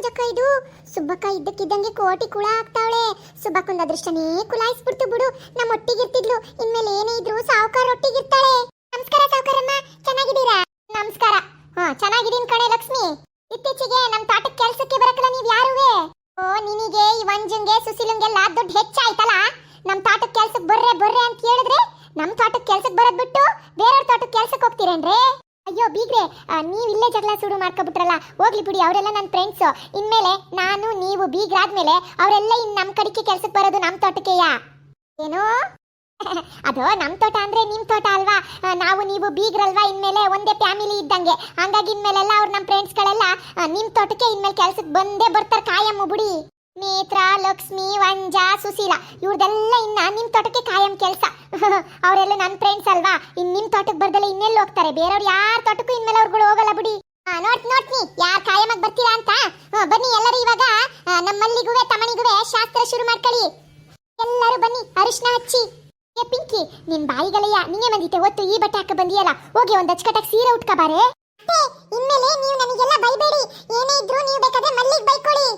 ಮಂಜಕ್ಕ ಇದು. ಸುಬ್ಬಕ್ಕ ಇದ್ದಕ್ಕಿದ್ದಂಗೆ ಕೋಟಿ ಕುಳ ಆಗ್ತಾವಳೆ. ಸುಬ್ಬಕ್ಕೊಂದು ಅದೃಷ್ಟನೇ ಕುಲಾಯಿಸ್ಬಿಡ್ತು ಬಿಡು. ನಮ್ಮ ಒಟ್ಟಿಗಿರ್ತಿದ್ಲು ಇನ್ಮೇಲೆ ಏನೇ ಇದ್ರು ಸಾವುಕಾರ ಒಟ್ಟಿಗಿರ್ತಾಳೆ ನಮಸ್ಕಾರ ಸಾವುಕಾರಮ್ಮ. ಚೆನ್ನಾಗಿದ್ದೀರಾ? ನಮಸ್ಕಾರ. ಹಾ, ಚೆನ್ನಾಗಿದ್ದೀನಿ ಕಣೆ ಲಕ್ಷ್ಮಿ. ಇತ್ತೀಚೆಗೆ ನಮ್ಮ ತೋಟಕ್ಕೆ ಕೆಲಸಕ್ಕೆ ಬರಕಲ್ಲ ನೀವ್ ಯಾರುವೆ ಓ, ನಿನಗೆ ಈ ವಂಜುಂಗೆ ಸುಶೀಲಂಗೆಲ್ಲ ದುಡ್ಡು ಹೆಚ್ಚಾಯ್ತಲ್ಲ? ನಮ್ಮ ತೋಟಕ್ಕೆ ಕೆಲಸಕ್ಕೆ ಬರ್ರೆ ಬರ್ರೆ ಅಂತ ಹೇಳಿದ್ರೆ ನಮ್ಮ ತೋಟಕ್ಕೆ ಕೆಲಸಕ್ಕೆ ಬರೋದ್ ಬಿಟ್ಟು ಬೇರೆಯವ್ರ ತೋಟಕ್ಕೆ ಕೆಲಸಕ್ಕೆ ಹೋಗ್ತೀರೇನ್ರಿ? ಅಯ್ಯೋ, ಬೀಗ್ರೆ ನೀವು ಇಲ್ಲೇ ಜಗಳ ಶುರು ಮಾಡ್ಕೊಬಿಟ್ರಲ್ಲ, ಹೋಗ್ಲಿ ಬಿಡಿ, ಅವರೆಲ್ಲ ನನ್ನ ಫ್ರೆಂಡ್ಸ್ ಇನ್ಮೇಲೆ ನಾನು, ನೀವು ಬೀಗ್ರಾದ್ಮೇಲೆ ಅವರೆಲ್ಲ ಇನ್ ನಮ್ ಕಡೆಗೆ ಕೆಲ್ಸಕ್ಕೆ ಬರೋದು ನಮ್ ತೋಟಕ್ಕೆಯ? ಏನೋ? ಅದು ನಮ್ಮ ತೋಟ ಅಂದ್ರೆ ನಿಮ್ಮ ತೋಟ ಅಲ್ವಾ? ನಾವು ನೀವು ಬೀಗ್ರಲ್ವಾ? ಇನ್ಮೇಲೆ ಒಂದೇ ಫ್ಯಾಮಿಲಿ ಇದ್ದಂಗೆ. ಹಂಗಾಗಿ ಇನ್ಮೇಲೆಲ್ಲ ಅವ್ರ ನಮ್ ಫ್ರೆಂಡ್ಸ್ಗಳೆಲ್ಲ ನಿಮ್ಮ ತೋಟಕ್ಕೆ ಇನ್ಮೇಲೆ ಕೆಲ್ಸಕ್ಕೆ ಬಂದೇ ಬರ್ತಾರೆ ಕಾಯಮ್ಮ ಬಿಡಿ ನೇತ್ರ ಲಕ್ಷ್ಮಿ ವಂಜಾ ಸುಶೀಲ ಇವ್ರದೆಲ್ಲ ಇನ್ನ ನಿಮ್ ತೋಟಕ್ಕೆ ಕಾಯಂ ಕೆಲಸ. ಅವರೆಲ್ಲ ನನ್ನ ಫ್ರೆಂಡ್ಸ್ ಅಲ್ವಾ? ಇನ್ ನಿಮ್ ತೋಟಕ್ಕೆ ಬರ್ದಲ್ಲ ಇನ್ನೆಲ್ಲಿ ಹೋಗ್ತಾರೆ? ಬೇರೆಯವ್ರು ಯಾರ ತೋಟಕ್ಕೂ ಇನ್ಮೇಲೆ ಅವ್ರುಗಳು ಹೋಗಲ್ಲ ಬಿಡಿ. ನೋಡ್ ನೋಡ್ನಿ ಯಾರ್ ಕಾಯಮಾಗ್ ಬರ್ತೀರಾ ಅಂತ? ಬನ್ನಿ ಎಲ್ಲರೂ ಇವಾಗ. ಆ, ನಮ್ಮ ಮಲ್ಲಿಗುವೆ ತಮಣಿಗುವೆ ಶಾಸ್ತ್ರ ಶುರು ಮಾಡ್ಕೊಳ್ಳಿ. ಎಲ್ಲರೂ ಬನ್ನಿ ಅರಿಶಿನ ಹಚ್ಚಿ ಏ ಪಿಂಕಿ ನಿನ್ ಬಾಯಿಗಳಯ್ಯ ನಿಂಗೆ ಬಂದಿತ್ತೆ ಒತ್ತು ಈ ಬಟ್ಟೆ ಹಾಕ ಬಂದಿಯಲ್ಲ? ಹೋಗಿ ಒಂದ್ ಅಚ್ಚಕಟ್ಟಾಗಿ ಸೀರೆ ಉಟ್ಕ ಬಾರೆ. ಇನ್ಮೇಲೆ ನೀವು ನನಗೆಲ್ಲ ಬೈಬೇಡಿ. ಏನೇ ಇದ್ರೂ ನೀವು ಬೇಕಾದ್ರೆ ಮಲ್ಲಿಗೆ ಬೈಕೊಳ್ಳಿ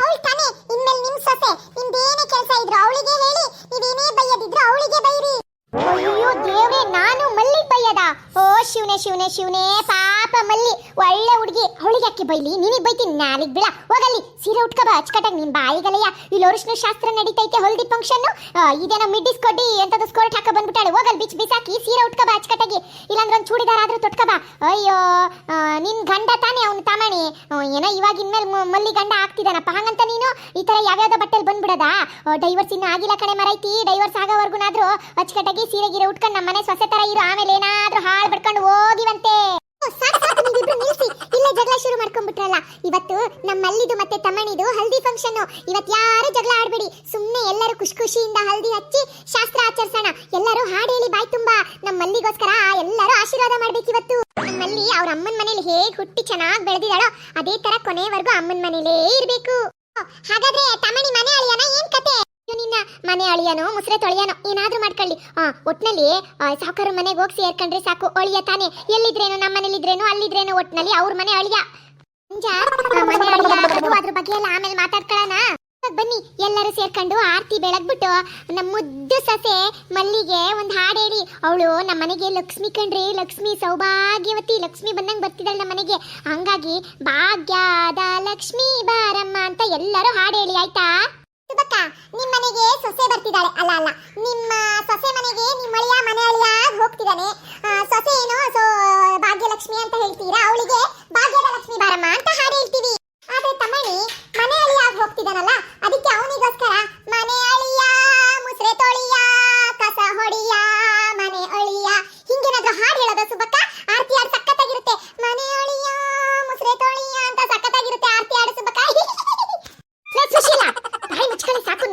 ಅವಳು ತಾನೇ, ಇನ್ಮೇಲೆ ನಿಮ್ ಸೊಸೆ ನಿಮ್ದೇನೇ ಕೆಲಸ ಇದ್ರು ಅವಳಿಗೆ ಹೇಳಿ, ನೀವೇನೇ ಬೈಯದಿದ್ರು ಅವಳಿಗೆ ಬೈರಿ. ಅಯ್ಯೋ ದೇವ್ರೆ, ನಾನು ಮಲ್ಲಿ ಬೈಯದ? ಓ, ಶಿವನೇ ಶಿವನೇ ಶಿವನೇ ಮಲ್ಲಿ ಒಳ್ಳೆ ಹುಡುಗಿ. ಅವಳಿಗೆ ಯಾಕೆ ಬೈಲಿ? ನೀನಿಗೆ ಬೈತೀನಿ. ನಾಲಿಗೆ ಬಿಡ. ಹೋಗಲ್ಲಿ. ಸೀರೆ ಬಾ ಅಚ್ಚಕಟ್ಟಾಗಿ ನಿನ್ ಬಾಯಿಗಲಯ್ಯ. ಇಲ್ಲಿ ಅರಿಶಿನ ಶಾಸ್ತ್ರ ನಡೀತೈತೆ ಹೊಲ್ದಿ ಫಂಕ್ಷನ್ ಇದೇನೋ ಮಿಡ್ಡಿಸ್ ಕೊಡ್ಡಿ ಎಂತದ್ದು ಸ್ಕೋರ್ಟ್ ಹಾಕ ಬಂದ್ಬಿಟ್ಟಾಳೆ. ಹೋಗಲ್ ಬಿಚ್ ಬಿಸಾಕಿ. ಸೀರೆ ಬಾ ಅಚ್ಚಕಟ್ಟಾಗಿ. ಇಲ್ಲಾಂದ್ರೆ ಒಂದು ಚೂಡಿದಾರ ಆದ್ರೂ ಬಾ ಅಯ್ಯೋ ನಿನ್ ಗಂಡ ತಾನೇ ಅವ್ನು ತಾಮಣಿ. ಏನೋ ಇವಾಗ ಇನ್ಮೇಲೆ ಮಲ್ಲಿ ಗಂಡ ಆಗ್ತಿದಾನಪ್ಪ. ಹಂಗಂತ ನೀನು? ಈ ತರ ಯಾವ್ಯಾವ್ದೋ ಬಟ್ಟೆಲ್ ಬಂದ್ಬಿಡದ? ಡೈವರ್ಸ್ ಇನ್ನೂ ಆಗಿಲ್ಲ ಕಣೆ ಮರೈತಿ. ಡೈವರ್ಸ್ ಆಗೋವರ್ಗುನಾದ್ರೂ ಅಚ್ಚಕಟ್ಟಾಗಿ ಸೀರೆ ಗೀರೆ ಉಟ್ಕೊಂಡು ನಮ್ಮನೆ ಸೊಸೆ ತರ ಇರು. ಆಮೇಲೆ ಏನಾದ್ರೂ ಹಾಳು ಬಿಡ್ಕೊಂಡು ಹೋಗಿವಂತೆ ಸಾಕು ಸಾಕು ನೀವಿಬ್ರು ನಿಲ್ಸಿ ಇಲ್ಲೇ ಜಗಳ ಶುರು ಮಾಡ್ಕೊಂಡ್ಬಿಟ್ರಲ್ಲ. ಇವತ್ತು ನಮ್ಮ ಮಲ್ಲಿದು ಮತ್ತೆ ತಮ್ಮಣಿದು ಹಲ್ದಿ ಫಂಕ್ಷನ್ ಇವತ್ತು ಯಾರು ಜಗಳ ಆಡ್ಬೇಡಿ. ಸುಮ್ಮನೆ ಎಲ್ಲರೂ ಖುಷಿ ಖುಷಿಯಿಂದ ಹಲ್ದಿ ಹಚ್ಚಿ ಶಾಸ್ತ್ರ ಆಚರಿಸೋಣ. ಎಲ್ಲರೂ ಹಾಡು ಹೇಳಿ ಬಾಯ್ ತುಂಬಾ. ನಮ್ಮ ಮಲ್ಲಿಗೋಸ್ಕರ ಎಲ್ಲರೂ ಆಶೀರ್ವಾದ ಮಾಡ್ಬೇಕು ಇವತ್ತು. ನಮ್ಮ ಮಲ್ಲಿ ಅವ್ರ ಅಮ್ಮನ ಮನೇಲಿ ಹೇಗೆ ಹುಟ್ಟಿ ಚೆನ್ನಾಗಿ ಬೆಳೆದಿದ್ದಾಳೋ, ಅದೇ ತರ ಕೊನೆವರೆಗೂ ಅಮ್ಮನ ಮನೇಲೇ ಇರಬೇಕು. ಹಾಗಾದ್ರೆ ತಮ್ಮಣಿ ಮನೆ ಅಳಿಯನ ಏನ್ ಕತೆ ಅಯ್ಯೋ, ನಿನ್ನ ಮನೆ ಅಳಿಯನೋ, ಮುಸ್ರೆ ತೊಳಿಯನೋ, ಏನಾದ್ರೂ ಮಾಡ್ಕೊಳ್ಳಿ. ಒಟ್ನಲ್ಲಿ ಸಾವುಕಾರ ಮನೆಗೆ ಹೋಗಿ ಸೇರ್ಕೊಂಡ್ರೆ ಸಾಕು, ಅಳಿಯ ತಾನೆ. ಎಲ್ಲಿದ್ರೇನು ನಮ್ಮ ಮನೇಲಿದ್ರೇನು, ಅಲ್ಲಿದ್ರೇನು ಒಟ್ನಲ್ಲಿ ಅವ್ರ ಮನೆ ಅಳಿಯ. ಮನೆ ಅಳಿಯ, ಅದು ಅದ್ರ ಬಗ್ಗೆ ಎಲ್ಲ ಆಮೇಲೆ ಮಾತಾಡ್ಕೊಳ್ಳೋಣ ಬನ್ನಿ, ಎಲ್ಲರೂ ಸೇರ್ಕೊಂಡು ಆರ್ತಿ ಬೆಳಗ್ಬಿಟ್ಟು ನಮ್ಮ ಮುದ್ದು ಸಸೆ ಮಲ್ಲಿಗೆ ಒಂದು ಹಾಡು ಹೇಳಿ. ಅವಳು ನಮ್ಮ ಮನೆಗೆ ಲಕ್ಷ್ಮಿ ಕಣ್ರಿ, ಲಕ್ಷ್ಮಿ ಸೌಭಾಗ್ಯವತಿ, ಲಕ್ಷ್ಮಿ ಬಂದಂಗೆ ಬರ್ತಿದ್ದಾಳೆ ನಮ್ಮ ಮನೆಗೆ. ಹಂಗಾಗಿ ಭಾಗ್ಯದ ಲಕ್ಷ್ಮಿ ಬಾರಮ್ಮ ಅಂತ ಎಲ್ಲರೂ ಹಾಡು ಹೇಳಿ, ಆಯ್ತಾ? ಸುಬಕ್ಕ ನಿಮ್ ಮನೆಗೆ ಸೊಸೆ ಬರ್ತಿದ್ದಾಳೆ. ಅಲ್ಲ ಅಲ್ಲ ನಿಮ್ಮ ಸೊಸೆ ಮನೆಗೆ ನಿಮ್ಮ ಅಳಿಯ ಮನೆ ಅಳಿಯ ಹೋಗ್ತಿದ್ದಾನೆ ಆ, ಸೊಸೆ ಏನೋ ಸೊ ಭಾಗ್ಯಲಕ್ಷ್ಮಿ ಅಂತ ಹೇಳ್ತೀರಾ ಅವಳಿಗೆ ಭಾಗ್ಯದ ಲಕ್ಷ್ಮಿ ಬಾರಮ್ಮ ಅಂತ ಹಾಡು ಹೇಳ್ತೀವಿ ಆದ್ರೆ ತಮ್ಮಣಿ ಮನೆ ಅಳಿಯ ಆಗಿ ಹೋಗ್ತಿದ್ದಾನಲ್ಲ ಅದಕ್ಕೆ ಅವನಿಗೋಸ್ಕರ ಮನೆ ಅಳಿಯ ಮುಸ್ರೆ ತೊಳಿಯ ಕಸ ಹೊಡಿಯ ಮನೆ ಅಳಿಯ ಹಿಂಗೇನಾದ್ರೂ ಹಾಡು ಹೇಳೋದ ಸುಬಕ್ಕ ಆರ್ತಿ ಹಾಡು ಸಖತ್ತಾಗಿರುತ್ತೆ ಮನೆ ಅಳಿಯ ಮುಸ್ರೆ ತೊಳಿಯ ಅಂತ ಸಖತ್ತಾಗಿರುತ್ತೆ ಆರ್ತಿ ಹಾಡು ಸುಬಕ್ಕ ಲೇ ಸುಶೀಲ ಬಾಯಿ ಮುಚ್ಕೊಳ್ಳಿ ಸಾಕು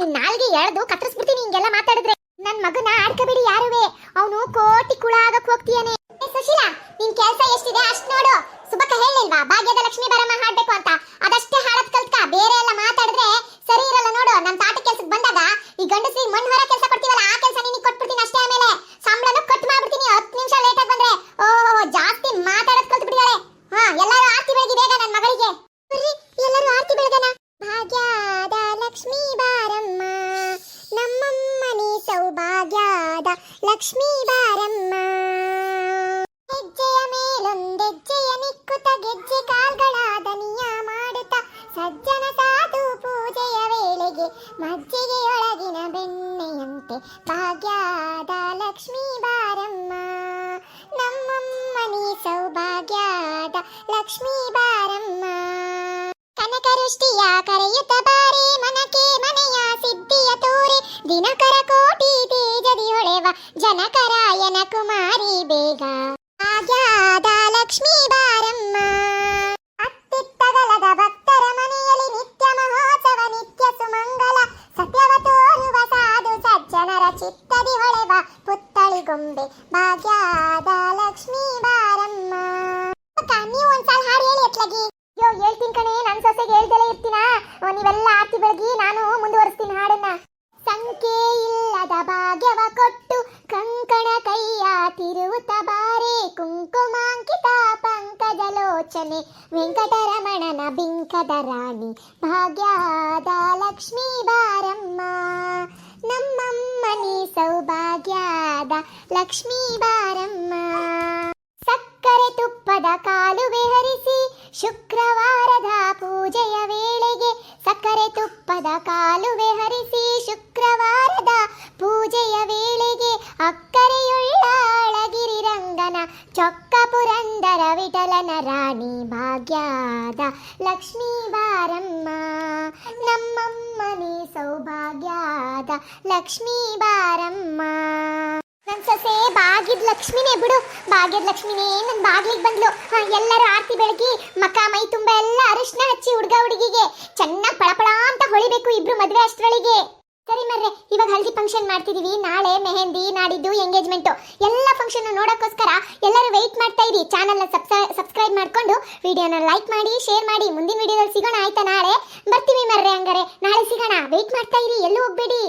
ಎಳ್ದು ಕತ್ತರಿಸ್ಬಿಡ್ತೀನಿ, ಹಿಂಗೆಲ್ಲ ಮಾತಾಡಿದ್ರೆ. ನನ್ ಮಗನ ಆಡ್ಕಬೇಡಿ ಯಾರುವೆ. ಅವನು ಕೋಟಿ ಕುಳ ಆಗಕ್ ಹೋಗ್ತೀಯಾನೆ. ಸುಶೀಲ, ನಿನ್ ಕೆಲ್ಸ ಎಷ್ಟಿದೆ ಅಷ್ಟ್ ನೋಡು. ಸುಬಕ ಹೇಳಿಲ್ವಾ ಭಾಗ್ಯದ ಲಕ್ಷ್ಮಿ ಬರಮ್ಮ ಹಾಡ್ಬೇಕು ಅಂತ ಅದಷ್ಟೇ ಹಾಡದ್ ಕಲ್ತ್ಕ ಬೇರೆ ಎಲ್ಲ ಮಾತಾಡಿದ್ರೆ ಸರಿ ಇರಲ್ಲ ನೋಡು ನನ್ ತಾಟ ಕೆಲ್ಸಕ್ಕೆ ಬಂದಾಗ ಈ ಗಂಡಸ್ರಿಗೆ ಮಣ್ಣು ಹೊರ ಕೆಲಸ ಕೊಡ್ತೀವಲ್ಲ ಆ ಕೆಲಸ ನಿನಗೆ ಕೊಟ್ಬಿಡ್ತೀನಿ ಅಷ್ಟೇ ಆಮೇಲೆ ಸಂಬಳನೂ ಕಟ್ ಮಾಡ್ಬಿಡ್ತೀನಿ ಹತ್ತು ನಿಮಿಷ ಲೇಟ್ ಆಗಿ ಬಂದ್ರೆ ಓ ಜಾಸ್ತಿ ಮಾತಾಡೋದ್ ಕಲ್ತ್ ಬಿಟ್ಟಿದಾಳೆ ಹಾ ಎಲ್ಲರೂ ಆರ್ತಿ ಬೆಳಗಿ ಬೇಗ ನನ್ ಮಗಳಿಗೆ ಬರ್ರಿ ಎಲ್ಲರೂ ಆರ್ತಿ ಬೆಳಗನ ಭಾಗ್ಯದ ಲಕ್ಷ್ಮೀ ಬಾರಮ್ಮ ನಮ್ಮಮ್ಮನೆ ಸೌಭಾಗ್ಯದ ಲಕ್ಷ್ಮೀ ಬಾರಮ್ಮ ಹೆಜ್ಜೆಯ ಮೇಲೊಂದೆಜ್ಜೆಯ ನಿಕ್ಕುತ್ತ ಗೆಜ್ಜೆ ಕಾಲ್ಗಳ ದನಿಯ ಮಾಡುತ್ತ ಸಜ್ಜನ ಸಾಧು ಪೂಜೆಯ ವೇಳೆಗೆ ಮಜ್ಜಿಗೆಯೊಳಗಿನ ಬೆಣ್ಣೆಯಂತೆ ಭಾಗ್ಯದ ಲಕ್ಷ್ಮೀ ಬಾರಮ್ಮ ನಮ್ಮಮ್ಮನಿ ಸೌಭಾಗ್ಯದ ಲಕ್ಷ್ಮೀ ಬಾರಮ್ಮ ಕನಕರುಷ್ಟಿಯ ಕರೆಯುತ್ತ ಬಾರೆ ಮನಕೆ ಮನೆಯ ಜನಕರಾಯನ ಕುಮಾರಿ ಬೇಗ. ಆಗ್ಯಾದ ಲಕ್ಷ್ಮೀ ಬಾರಮ್ಮ. ಅತ್ತಿತ್ತಗಲದ ಭಕ್ತರ ಮನೆಯಲ್ಲಿ ನಿತ್ಯ ಮಹೋತ್ಸವ, ನಿತ್ಯ ಸುಮಂಗಲ. ಸತ್ಯವ ತೋರುವ ಸಾಧು ಸಜ್ಜನರ ಚಿತ್ತದಿ ಹೊಳೆವ ಪುತ್ತಳಿ ಗೊಂಬೆ. ಭಾಗ್ಯದ ಲಕ್ಷ್ಮೀ ಬಾರಮ್ಮ. ನೀವು ಒಂದ್ಸಲ ಹಾಡು ಹೇಳಿ ಎತ್ಲಗಿ. ಅಯ್ಯೋ, ಹೇಳ್ತೀನಿ ಕಣೆ ನನ್ನ ಸೊಸೆಗೆ ಹೇಳ್ದಲೇ ಇರ್ತೀನ? ನೀವೆಲ್ಲ ಆರ್ತಿ ಬೆಳಗಿ, ನಾನು ಮುಂದುವರಿಸ್ತೀನಿ ಹಾಡನ್ನ. ಸಂಖ್ಯೆ ಪಂಕಜಲೋಚನೆ ವೆಂಕಟರಮಣನ ಬಿಂಕದ ರಾಣಿ ಭಾಗ್ಯದ ಲಕ್ಷ್ಮೀ ಬಾರಮ್ಮ. ನಮ್ಮಮ್ಮನಿ ಸೌಭಾಗ್ಯದ ಲಕ್ಷ್ಮೀ ಲಕ್ಷ್ಮೀ ಬಾರಮ್ಮ. ನನ್ ಸೊಸೆ ಬಾಗಿದ್ ಲಕ್ಷ್ಮಿನೇ ಬಿಡು. ಬಾಗಿದ್ ಲಕ್ಷ್ಮಿನೇ ನನ್ ಬಾಗ್ಲಿಗ್ ಬಂದ್ಲು. ಎಲ್ಲರೂ ಆರ್ತಿ ಬೆಳಗಿ ಮಕ, ಮೈ ತುಂಬ ಎಲ್ಲ ಅರಿಶಿನ ಹಚ್ಚಿ ಹುಡ್ಗ ಹುಡುಗಿಗೆ. ಚೆನ್ನಾಗ್ ಪಳಪಳ ಅಂತ ಹೊಳಿಬೇಕು ಇಬ್ರು ಮದ್ವೆ ಅಷ್ಟ್ರೊಳಗೆ. ಸರಿ ಮರ್ರೆ, ಇವಾಗ ಹಲ್ದಿ ಫಂಕ್ಷನ್ ಮಾಡ್ತಿದೀವಿ. ನಾಳೆ ಮೆಹಂದಿ, ನಾಡಿದ್ದು ಎಂಗೇಜ್ಮೆಂಟ್ ಎಲ್ಲ ಫಂಕ್ಷನ್ ನೋಡೋಕ್ಕೋಸ್ಕರ ಎಲ್ಲರೂ ವೆಯ್ಟ್ ಮಾಡ್ತಾ ಇರಿ. ನ ಸಬ್ಸ್ಕ್ರೈಬ್ ಮಾಡ್ಕೊಂಡು ವಿಡಿಯೋನ ಲೈಕ್ ಮಾಡಿ ಶೇರ್ ಮಾಡಿ. ಮುಂದಿನ ವಿಡಿಯೋದಲ್ಲಿ ಸಿಗೋಣ ಆಯ್ತಾ ನಾಳೆ? ಬರ್ತೀವಿ ಮರ್ರೆ ಹಂಗಾರೆ. ನಾಳೆ ಸಿಗೋಣ. ವೆಯ್ಟ್ ಮಾಡ್ತಾ ಇರಿ. ಎಲ್ಲೂ ಹೋಗ್ಬೇಡಿ.